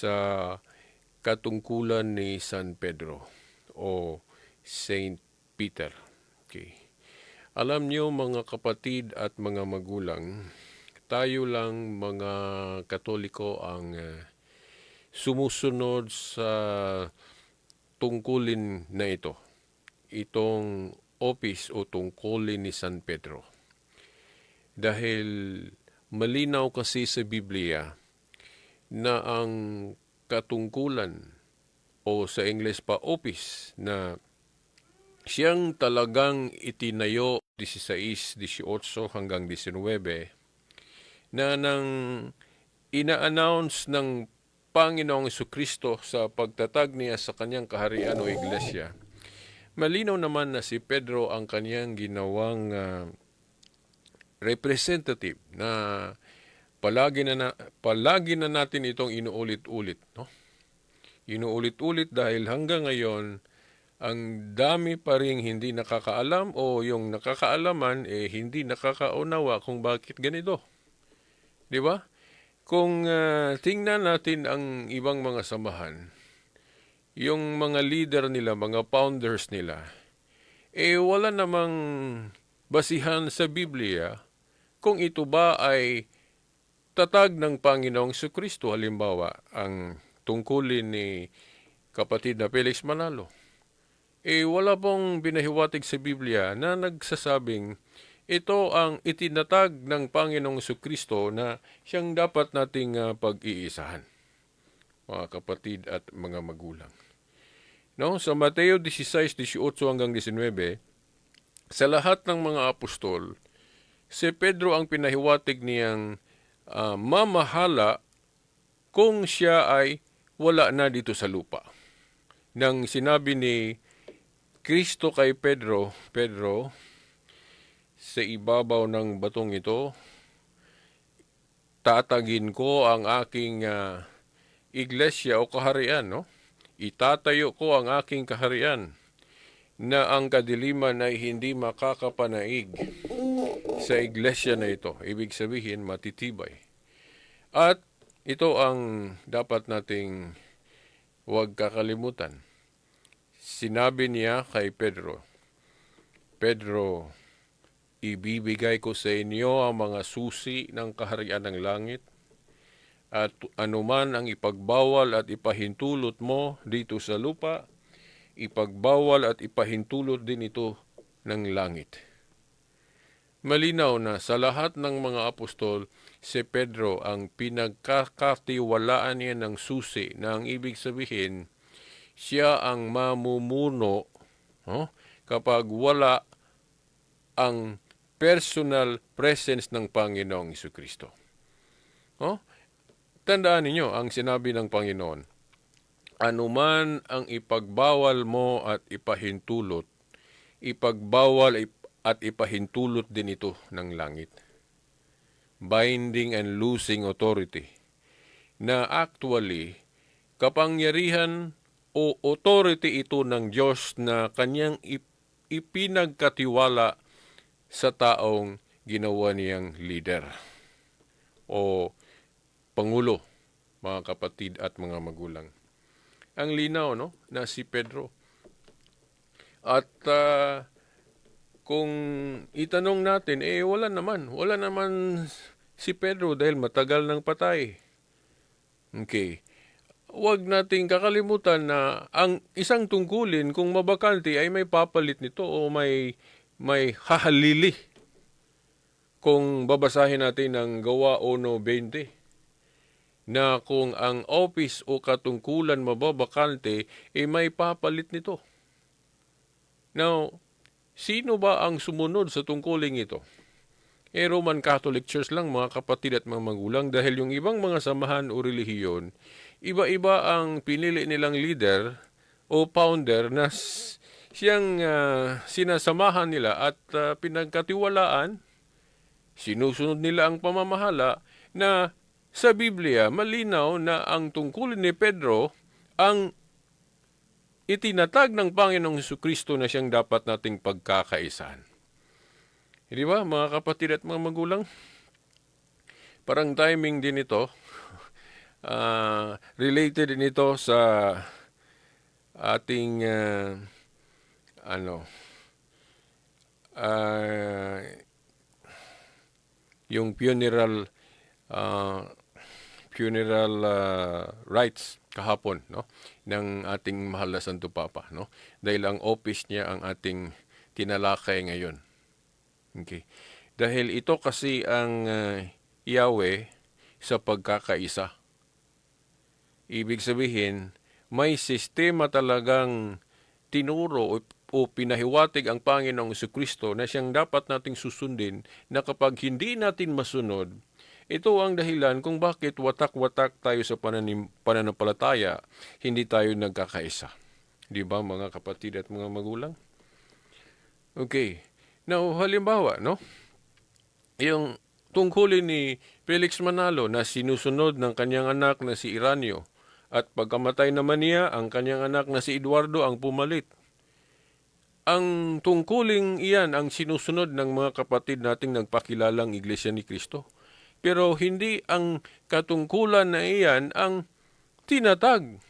sa katungkulan ni San Pedro o Saint Peter. Okay. Alam niyo mga kapatid at mga magulang, tayo lang mga Katoliko ang uh, sumusunod sa tungkulin na ito. Itong office o tungkulin ni San Pedro. Dahil malinaw kasi sa Biblia na ang katungkulan o sa English pa office na siyang talagang itinayo 16, 18 hanggang 19 na nang ina-announce ng Panginoong Kristo sa pagtatag niya sa kanyang kaharian o iglesia. Malinaw naman na si Pedro ang kanyang ginawang uh, representative na palagi na, na palagi na natin itong inuulit-ulit, no? Inuulit-ulit dahil hanggang ngayon ang dami pa ring hindi nakakaalam o yung nakakaalaman eh hindi nakakaunawa kung bakit ganito. 'Di ba? Kung uh, tingnan natin ang ibang mga samahan, yung mga leader nila, mga founders nila, eh wala namang basihan sa Biblia kung ito ba ay tatag ng Panginoong Kristo halimbawa ang tungkulin ni kapatid na Felix Manalo. Eh wala pong binahiwatig sa Biblia na nagsasabing ito ang itinatag ng Panginoong Kristo na siyang dapat nating uh, pag-iisahan, mga kapatid at mga magulang. No, sa Mateo 16, 18 hanggang 19, sa lahat ng mga apostol, si Pedro ang pinahiwatig niyang uh, mamahala kung siya ay wala na dito sa lupa. Nang sinabi ni Kristo kay Pedro, Pedro, sa ibabaw ng batong ito, tatagin ko ang aking uh, iglesia o kaharian, no? Itatayo ko ang aking kaharian na ang kadiliman ay hindi makakapanaig sa iglesia na ito. Ibig sabihin, matitibay. At ito ang dapat nating huwag kakalimutan. Sinabi niya kay Pedro, Pedro, ibibigay ko sa inyo ang mga susi ng kaharian ng langit at anuman ang ipagbawal at ipahintulot mo dito sa lupa, ipagbawal at ipahintulot din ito ng langit. Malinaw na sa lahat ng mga apostol, si Pedro ang pinagkakatiwalaan niya ng susi na ang ibig sabihin, siya ang mamumuno oh, kapag wala ang personal presence ng Panginoong Kristo. Oh? Tandaan ninyo ang sinabi ng Panginoon, anuman ang ipagbawal mo at ipahintulot, ipagbawal at ipahintulot din ito ng langit. Binding and losing authority na actually kapangyarihan o authority ito ng Diyos na kanyang ipinagkatiwala sa taong ginawa niyang leader o pangulo, mga kapatid at mga magulang. Ang linaw no na si Pedro. At uh, kung itanong natin, eh wala naman. Wala naman si Pedro dahil matagal nang patay. Okay. Huwag nating kakalimutan na ang isang tungkulin kung mabakanti ay may papalit nito o may may hahalili kung babasahin natin ang gawa 1.20 na kung ang office o katungkulan mababakante ay may papalit nito. Now, sino ba ang sumunod sa tungkuling ito? Eh, Roman Catholic Church lang mga kapatid at mga magulang dahil yung ibang mga samahan o relihiyon, iba-iba ang pinili nilang leader o founder na siyang uh, sinasamahan nila at uh, pinagkatiwalaan, sinusunod nila ang pamamahala na sa Biblia malinaw na ang tungkulin ni Pedro ang itinatag ng Panginoong Heso Kristo na siyang dapat nating pagkakaisahan. Di ba, mga kapatid at mga magulang? Parang timing din ito. ah, related din ito sa ating ah, ano ah, yung funeral ah, funeral ah, rites kahapon no ng ating mahal na Santo Papa no? Dahil ang office niya ang ating tinalakay ngayon. Okay. Dahil ito kasi ang ah, Yahweh sa pagkakaisa. Ibig sabihin may sistema talagang tinuro o, o pinahiwatig ang Panginoong Kristo na siyang dapat nating susundin na kapag hindi natin masunod, ito ang dahilan kung bakit watak-watak tayo sa pananim, pananampalataya, hindi tayo nagkakaisa. Di ba mga kapatid at mga magulang? Okay. Now, halimbawa, no? Yung tungkulin ni Felix Manalo na sinusunod ng kanyang anak na si Iranio at pagkamatay naman niya, ang kanyang anak na si Eduardo ang pumalit. Ang tungkuling iyan ang sinusunod ng mga kapatid nating nagpakilalang Iglesia ni Kristo. Pero hindi ang katungkulan na iyan ang tinatag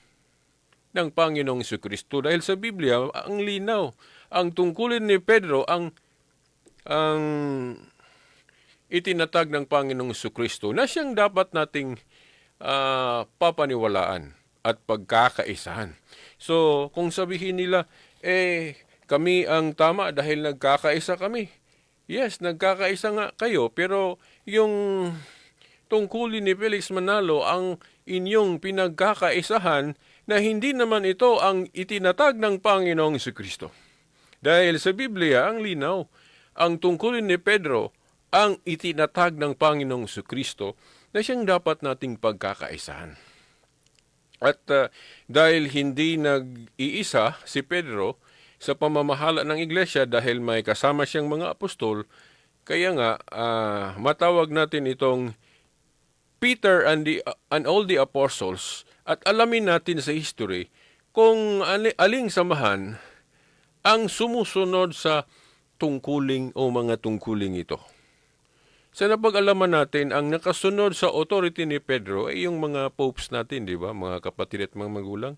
ng Panginoong Kristo. Dahil sa Biblia, ang linaw. Ang tungkulin ni Pedro, ang ang itinatag ng Panginoong Kristo na siyang dapat nating ah, papaniwalaan at pagkakaisahan. So, kung sabihin nila, eh, kami ang tama dahil nagkakaisa kami. Yes, nagkakaisa nga kayo, pero yung tungkulin ni Felix Manalo ang inyong pinagkakaisahan na hindi naman ito ang itinatag ng Panginoong Kristo. Dahil sa Biblia, ang linaw, ang tungkulin ni Pedro, ang itinatag ng Panginoong Kristo na siyang dapat nating pagkakaisahan. At uh, dahil hindi nag-iisa si Pedro sa pamamahala ng iglesia dahil may kasama siyang mga apostol, kaya nga ah, matawag natin itong Peter and, the, and all the apostles at alamin natin sa history kung ali- aling samahan ang sumusunod sa tungkuling o mga tungkuling ito. Sa napag-alaman natin, ang nakasunod sa authority ni Pedro ay yung mga popes natin, di ba? Mga kapatid at mga magulang.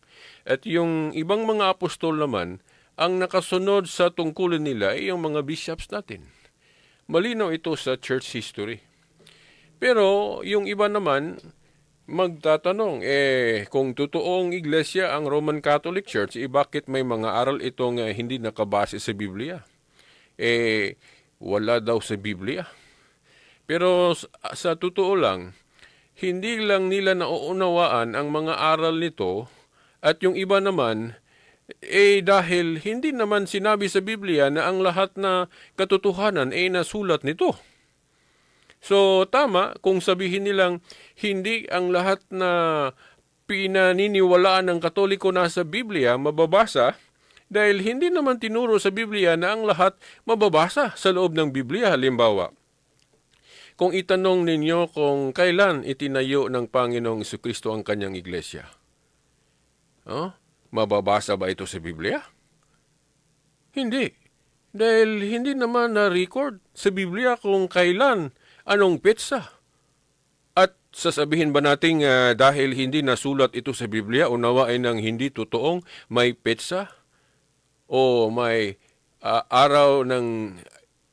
At yung ibang mga apostol naman, ang nakasunod sa tungkulin nila ay yung mga bishops natin. Malinaw ito sa church history. Pero yung iba naman, magtatanong, eh, kung totoong iglesia ang Roman Catholic Church, eh, bakit may mga aral itong eh, hindi nakabase sa Biblia? Eh, wala daw sa Biblia. Pero sa, sa totoo lang, hindi lang nila nauunawaan ang mga aral nito at yung iba naman, eh dahil hindi naman sinabi sa Biblia na ang lahat na katotohanan ay nasulat nito. So tama kung sabihin nilang hindi ang lahat na pinaniniwalaan ng Katoliko nasa Biblia mababasa dahil hindi naman tinuro sa Biblia na ang lahat mababasa sa loob ng Biblia halimbawa. Kung itanong ninyo kung kailan itinayo ng Panginoong Kristo ang kanyang iglesia. Oh, mababasa ba ito sa Biblia? Hindi. Dahil hindi naman na-record sa Biblia kung kailan, anong petsa. At sasabihin ba natin ah, dahil hindi nasulat ito sa Biblia, unawain ng hindi totoong may petsa o may ah, araw ng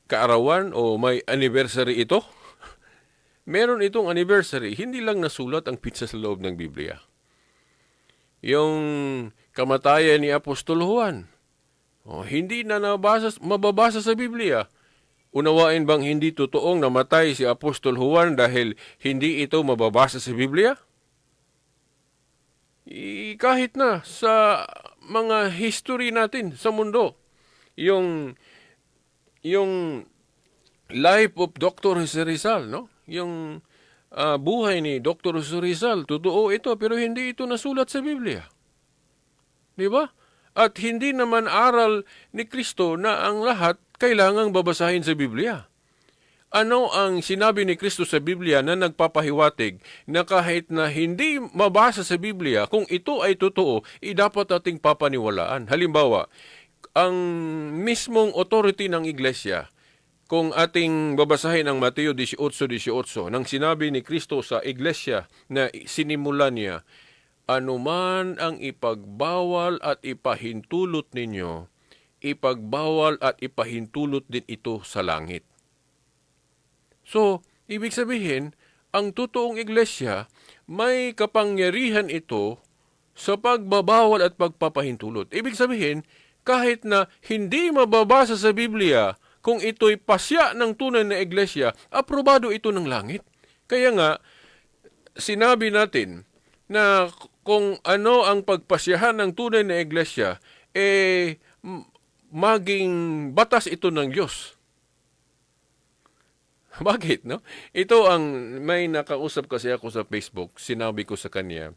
kaarawan o may anniversary ito? Meron itong anniversary, hindi lang nasulat ang pizza sa loob ng Biblia. Yung kamatayan ni Apostol Juan, oh, hindi na nabasa, mababasa sa Biblia. Unawain bang hindi totoong namatay si Apostol Juan dahil hindi ito mababasa sa Biblia? I, kahit na sa mga history natin sa mundo, yung yung life of Dr. Jose Rizal, no? Yung ah, buhay ni Dr. Jose Rizal, totoo ito pero hindi ito nasulat sa Biblia. Di ba? At hindi naman aral ni Kristo na ang lahat kailangang babasahin sa Biblia. Ano ang sinabi ni Kristo sa Biblia na nagpapahiwatig na kahit na hindi mabasa sa Biblia, kung ito ay totoo, i dapat ating papaniwalaan. Halimbawa, ang mismong authority ng iglesia, kung ating babasahin ang Mateo 18:18 nang sinabi ni Kristo sa iglesia na sinimulan niya, anuman ang ipagbawal at ipahintulot ninyo, ipagbawal at ipahintulot din ito sa langit. So, ibig sabihin, ang totoong iglesia, may kapangyarihan ito sa pagbabawal at pagpapahintulot. Ibig sabihin, kahit na hindi mababasa sa Biblia kung ito'y pasya ng tunay na iglesia, aprobado ito ng langit. Kaya nga, sinabi natin na kung ano ang pagpasyahan ng tunay na iglesia, eh, maging batas ito ng Diyos. Bakit, no? Ito ang may nakausap kasi ako sa Facebook, sinabi ko sa kanya,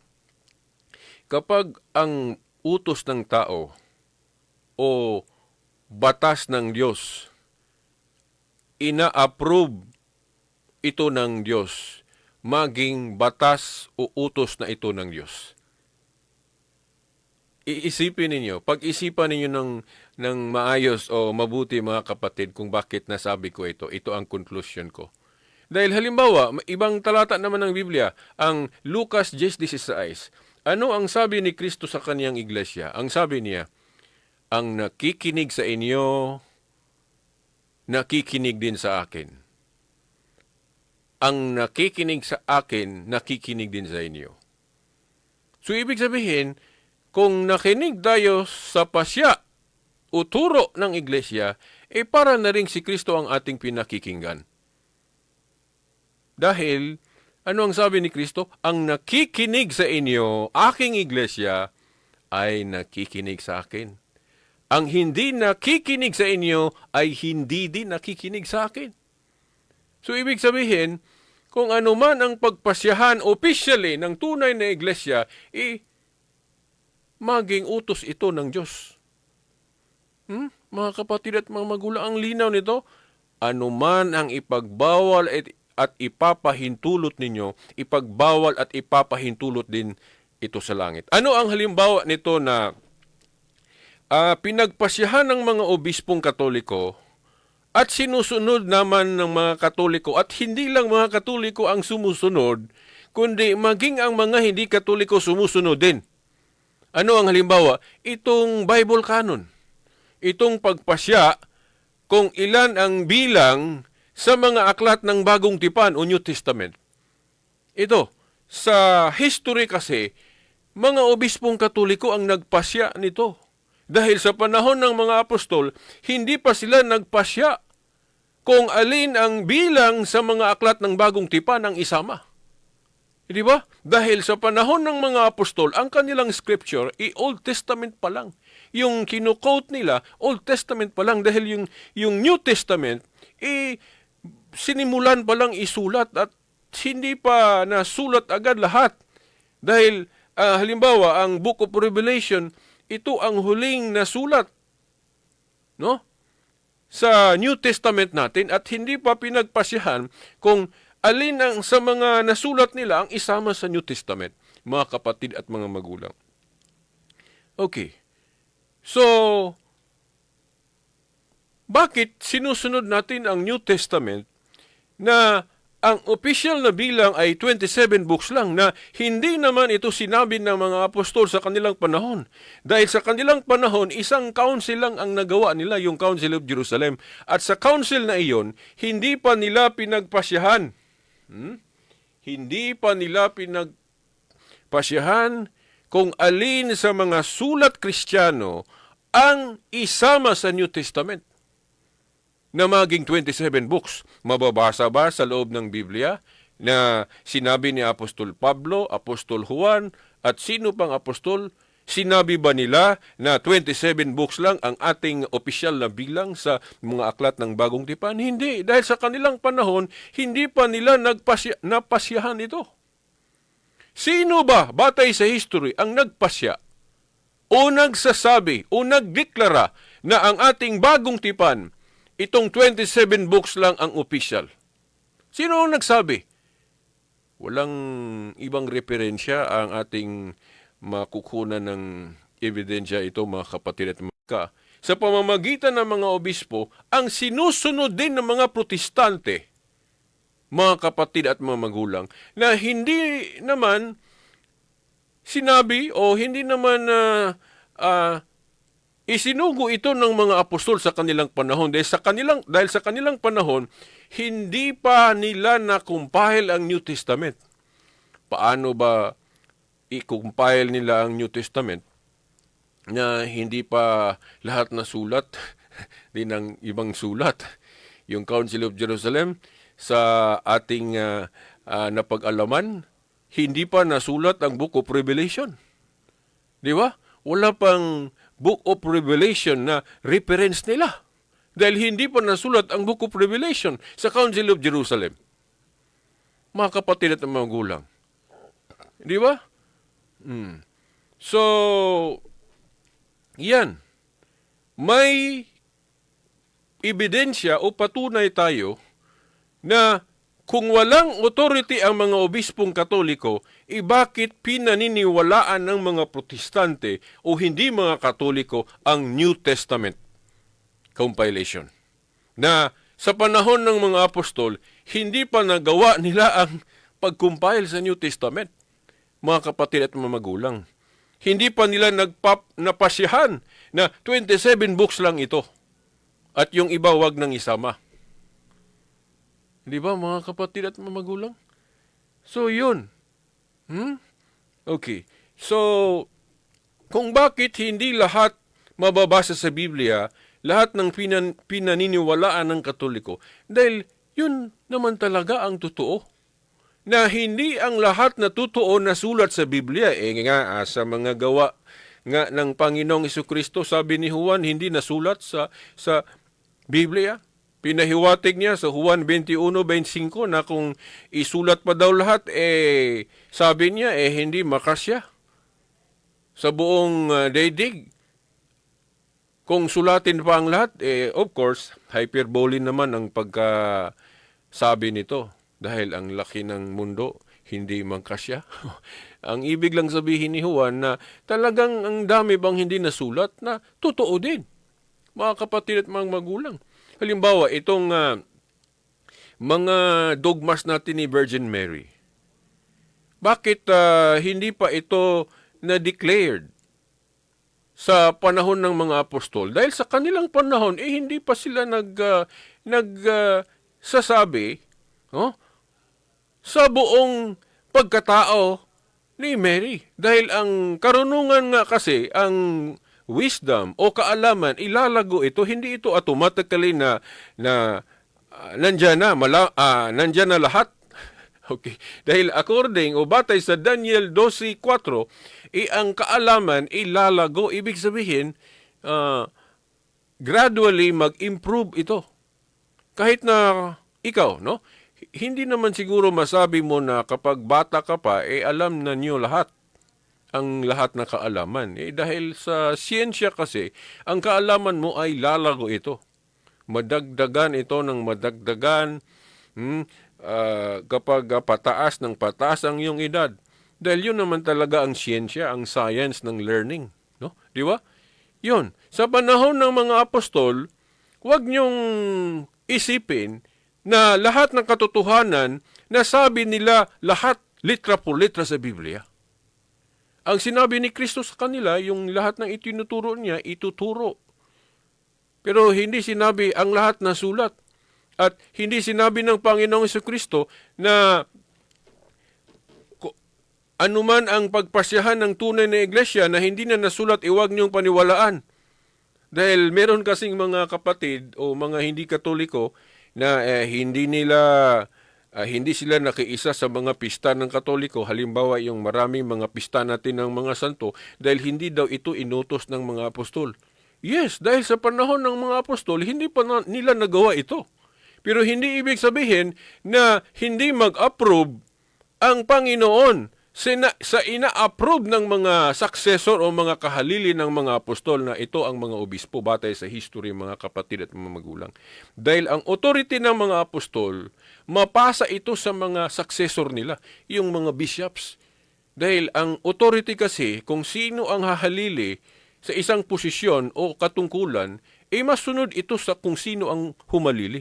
kapag ang utos ng tao o batas ng Diyos ina-approve ito ng Diyos, maging batas o utos na ito ng Diyos. Iisipin ninyo, pag-isipan ninyo ng, ng maayos o mabuti mga kapatid kung bakit nasabi ko ito. Ito ang conclusion ko. Dahil halimbawa, ibang talata naman ng Biblia, ang Lucas 10.16. Ano ang sabi ni Kristo sa kaniyang iglesia? Ang sabi niya, ang nakikinig sa inyo, nakikinig din sa akin. Ang nakikinig sa akin, nakikinig din sa inyo. So, ibig sabihin, kung nakinig tayo sa pasya o turo ng iglesia, eh para na rin si Kristo ang ating pinakikinggan. Dahil, ano ang sabi ni Kristo? Ang nakikinig sa inyo, aking iglesia, ay nakikinig sa akin. Ang hindi nakikinig sa inyo ay hindi din nakikinig sa akin. So, ibig sabihin, kung ano man ang pagpasyahan officially ng tunay na iglesia, eh, maging utos ito ng Diyos. Hmm? Mga kapatid at mga magulang, ang linaw nito, anuman ang ipagbawal at, at ipapahintulot ninyo, ipagbawal at ipapahintulot din ito sa langit. Ano ang halimbawa nito na ah, pinagpasyahan ng mga obispong katoliko at sinusunod naman ng mga katoliko at hindi lang mga katoliko ang sumusunod, kundi maging ang mga hindi katoliko sumusunod din. Ano ang halimbawa? Itong Bible canon. Itong pagpasya kung ilan ang bilang sa mga aklat ng Bagong Tipan o New Testament. Ito, sa history kasi, mga obispong katoliko ang nagpasya nito. Dahil sa panahon ng mga apostol, hindi pa sila nagpasya kung alin ang bilang sa mga aklat ng Bagong Tipan ang isama. Di ba? Dahil sa panahon ng mga apostol, ang kanilang scripture, i Old Testament pa lang. Yung kinukote nila, Old Testament pa lang dahil yung, yung New Testament, i sinimulan pa lang isulat at hindi pa nasulat agad lahat. Dahil ah, halimbawa, ang Book of Revelation, ito ang huling nasulat. No? Sa New Testament natin at hindi pa pinagpasyahan kung alin ang sa mga nasulat nila ang isama sa New Testament, mga kapatid at mga magulang. Okay. So, bakit sinusunod natin ang New Testament na ang official na bilang ay 27 books lang na hindi naman ito sinabi ng mga apostol sa kanilang panahon. Dahil sa kanilang panahon, isang council lang ang nagawa nila, yung Council of Jerusalem. At sa council na iyon, hindi pa nila pinagpasyahan. Hmm? Hindi pa nila pinagpasyahan kung alin sa mga sulat kristyano ang isama sa New Testament na maging 27 books. Mababasa ba sa loob ng Biblia na sinabi ni Apostol Pablo, Apostol Juan, at sino pang apostol? Sinabi ba nila na 27 books lang ang ating opisyal na bilang sa mga aklat ng bagong tipan? Hindi. Dahil sa kanilang panahon, hindi pa nila nagpasya, napasyahan ito. Sino ba, batay sa history, ang nagpasya o nagsasabi o nagdeklara na ang ating bagong tipan itong 27 books lang ang official. Sino ang nagsabi? Walang ibang referensya ang ating makukunan ng ebidensya ito, mga kapatid at mga sa pamamagitan ng mga obispo ang sinusunod din ng mga protestante, mga kapatid at mga magulang, na hindi naman sinabi o hindi naman ah, ah, isinugo ito ng mga apostol sa kanilang panahon dahil sa kanilang dahil sa kanilang panahon hindi pa nila na-compile ang New Testament. Paano ba i-compile nila ang New Testament na hindi pa lahat na sulat din ng ibang sulat. Yung Council of Jerusalem sa ating ah, ah, napag-alaman, hindi pa nasulat ang Book of Revelation. Di ba? Wala pang Book of Revelation na reference nila. Dahil hindi pa nasulat ang Book of Revelation sa Council of Jerusalem. Mga kapatid at mga gulang. Di ba? Hmm. So, yan. May ebidensya o patunay tayo na kung walang authority ang mga obispong katoliko, eh bakit pinaniniwalaan ng mga protestante o hindi mga katoliko ang New Testament compilation? Na sa panahon ng mga apostol, hindi pa nagawa nila ang pag-compile sa New Testament, mga kapatid at mga magulang. Hindi pa nila nagpap napasyahan na 27 books lang ito at yung iba wag nang isama. Di ba mga kapatid at mga magulang? So yun. Hmm? Okay. So, kung bakit hindi lahat mababasa sa Biblia, lahat ng pinan, pinaniniwalaan ng Katoliko, dahil yun naman talaga ang totoo. Na hindi ang lahat na totoo na sulat sa Biblia, eh nga ah, sa mga gawa nga ng Panginoong Kristo sabi ni Juan, hindi nasulat sa, sa Biblia. Pinahiwatig niya sa Juan 21.25 na kung isulat pa daw lahat, eh, sabi niya, eh, hindi makasya sa buong uh, daigdig. Kung sulatin pa ang lahat, eh, of course, hyperbole naman ang pagkasabi nito. Dahil ang laki ng mundo, hindi magkasya. ang ibig lang sabihin ni Juan na talagang ang dami bang hindi nasulat na totoo din. Mga kapatid at mga magulang. Halimbawa, itong ah, mga dogmas natin ni Virgin Mary. Bakit ah, hindi pa ito na-declared sa panahon ng mga apostol? Dahil sa kanilang panahon, eh hindi pa sila nag, ah, nag ah, sasabi oh, sa buong pagkatao ni Mary. Dahil ang karunungan nga kasi, ang wisdom o kaalaman, ilalago ito, hindi ito automatically na, na uh, nandyan na, mala, ah, nandyan na lahat. Okay. Dahil according o batay sa Daniel 12.4, eh, ang kaalaman ilalago, ibig sabihin, ah, gradually mag-improve ito. Kahit na ikaw, no? Hindi naman siguro masabi mo na kapag bata ka pa, eh alam na niyo lahat ang lahat na kaalaman. Eh, dahil sa siyensya kasi, ang kaalaman mo ay lalago ito. Madagdagan ito ng madagdagan hmm, ah, kapag ah, pataas ng pataas ang iyong edad. Dahil yun naman talaga ang siyensya, ang science ng learning. No? Di ba? Yun. Sa panahon ng mga apostol, huwag niyong isipin na lahat ng katotohanan na sabi nila lahat litra po litra sa Biblia. Ang sinabi ni Kristo sa kanila, yung lahat ng itinuturo niya, ituturo. Pero hindi sinabi ang lahat na sulat. At hindi sinabi ng Panginoong Kristo na anuman ang pagpasyahan ng tunay na iglesia na hindi na nasulat, iwag niyong paniwalaan. Dahil meron kasing mga kapatid o mga hindi katoliko na eh, hindi nila ah, hindi sila nakiisa sa mga pista ng Katoliko, halimbawa yung maraming mga pista natin ng mga santo, dahil hindi daw ito inutos ng mga apostol. Yes, dahil sa panahon ng mga apostol, hindi pa na, nila nagawa ito. Pero hindi ibig sabihin na hindi mag-approve ang Panginoon sina, sa ina-approve ng mga successor o mga kahalili ng mga apostol na ito ang mga obispo batay sa history mga kapatid at mga magulang. Dahil ang authority ng mga apostol, mapasa ito sa mga successor nila, yung mga bishops. Dahil ang authority kasi, kung sino ang hahalili sa isang posisyon o katungkulan, eh masunod ito sa kung sino ang humalili.